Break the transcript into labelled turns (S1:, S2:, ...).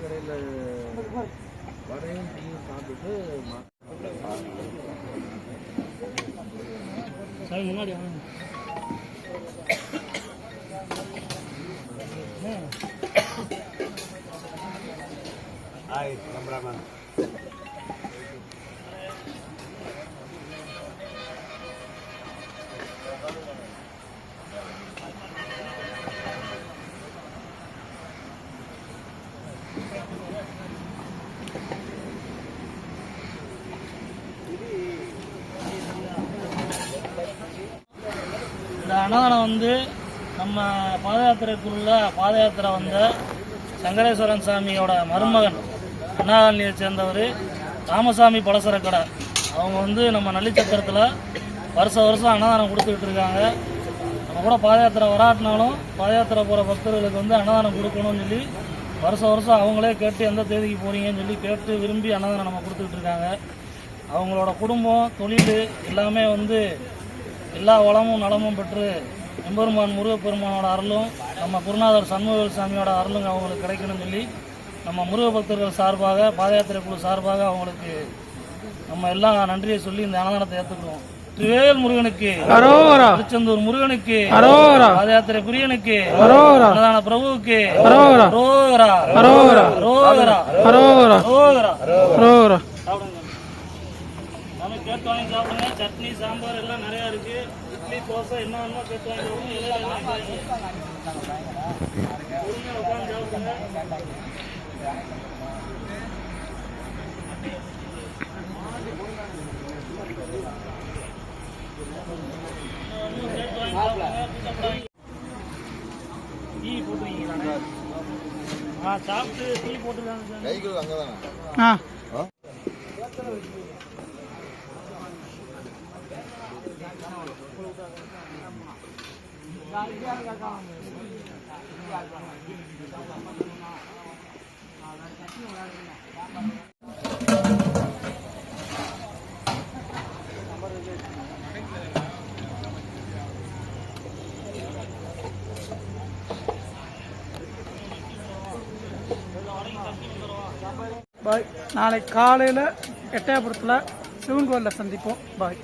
S1: கடையில் வடையும் டீயும் சாப்பிட்டுட்டு
S2: சாமி முன்னாடி வாங்க
S3: ஹாய்
S2: அன்னதானம் வந்து நம்ம பாத யாத்திரைக்குள்ள பாத யாத்திரை வந்த சங்கரேஸ்வரன் சாமியோட மருமகன் அண்ணாநிலையை சேர்ந்தவர் ராமசாமி பலசர கடை அவங்க வந்து நம்ம நல்லிச்சக்கரத்தில் வருஷ வருஷம் அன்னதானம் கொடுத்துக்கிட்டு இருக்காங்க. நம்ம கூட பாத யாத்திரை வராட்டினாலும் பாத யாத்திரை போகிற பக்தர்களுக்கு வந்து அன்னதானம் கொடுக்கணும்னு சொல்லி வருஷம் வருஷம் அவங்களே கேட்டு எந்த தேதிக்கு போகிறீங்கன்னு சொல்லி கேட்டு விரும்பி அன்னதானம் நம்ம கொடுத்துக்கிட்டு இருக்காங்க. அவங்களோட குடும்பம் தொழில் எல்லாமே வந்து எல்லா வளமும் நலமும் பெற்று எம்பெருமான் முருகப்பெருமானோட அருளும் நம்ம குருநாதர் சண்முகவேல் சாமியோட அருளும் அவங்களுக்கு கிடைக்கணும்னு சொல்லி நம்ம முருக பக்தர்கள் சார்பாக பாத யாத்திரை குழு சார்பாக அவங்களுக்கு நம்ம எல்லாம் நன்றியை சொல்லி இந்த அன்னதானத்தை ஏற்றுக்கிறோம் திருவேல் முருகனுக்கு திருச்செந்தூர் முருகனுக்கு பாத யாத்திரை பிரியனுக்கு அன்னதான பிரபுவுக்கு ரோகரா ரோகரா ரோகரா சாப்பிடுங்க நம்ம கேட்டு வாங்கி சாப்பிடுங்க சட்னி சாம்பார் எல்லாம் நிறையா இருக்கு. இட்லி தோசை என்ன வேணுமோ கேட்டு வாங்கி சாப்பிடுங்க எல்லாம் சாப்பிடுங்க. டீ போட்டுருக்கீங்களா? ஆ சாப்பிட்டு டீ போட்டுருக்காங்க சார்
S1: கைக்குள்ள அங்கே தானே
S2: ஆ?
S4: பாய் நாளைக்கு காலையில் எட்டயபுரத்தில் சிவன் கோயிலில் சந்திப்போம். பாய்